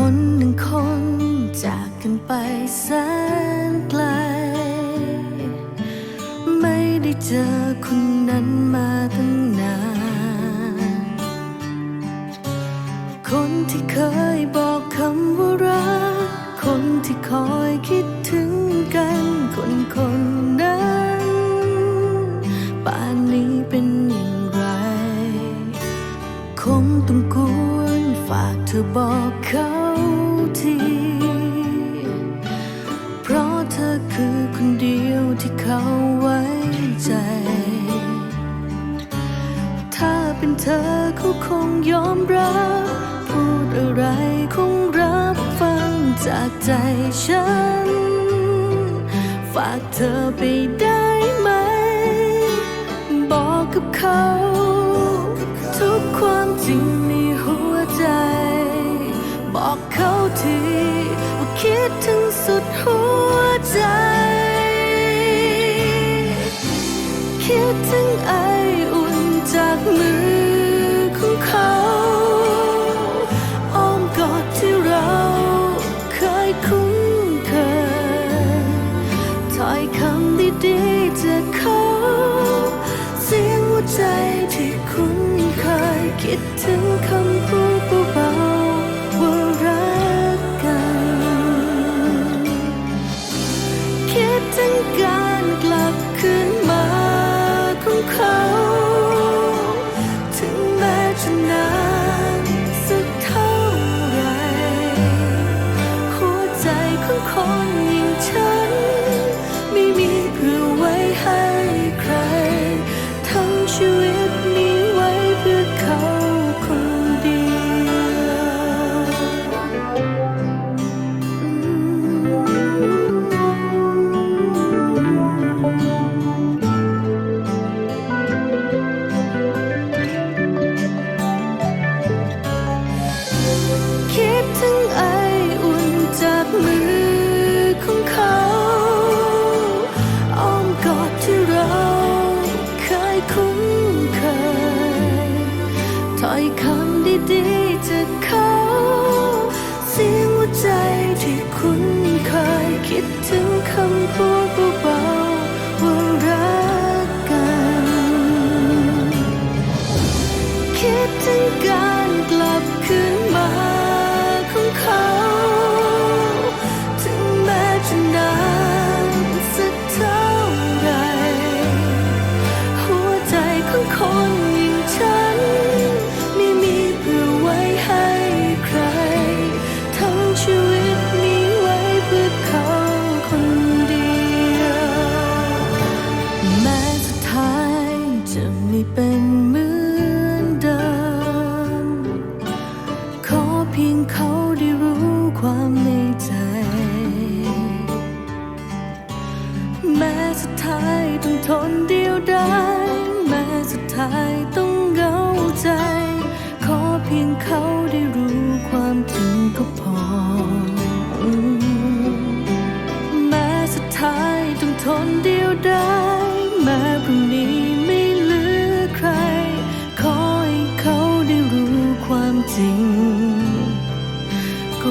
คนหนึ่งคนจากกันไปแสนไกล ไม่ได้เจอคนนั้นมาตั้งนาน คนที่เคยบอกคำว่ารัก คนที่คอยคิดถึงกัน คนคนนั้นป่านนี้เป็นอย่างไร คงต้องกวนฝากเธอบอกเขา ที เพราะเธอคือคนเดียวที่เขาไว้ใจ ถ้าเป็นเธอเขาคงยอมรับ พูดอะไรคงรับฟังจากใจฉัน ฝากเธอไปได้ไหม บอกกับเขา ทุกความจริง ดถึงสุดหัวใจ คิดถึง ใจขอ cold ต้องทนเดียวดายแม้สุดท้ายต้องเหงาใจ ขอเพียงเขาได้รู้ความจริงก็พอ แม้สุดท้ายต้องทนเดียวดายแม้พรุ่งนี้ไม่เหลือใคร ขอให้เขาได้รู้ความจริงก็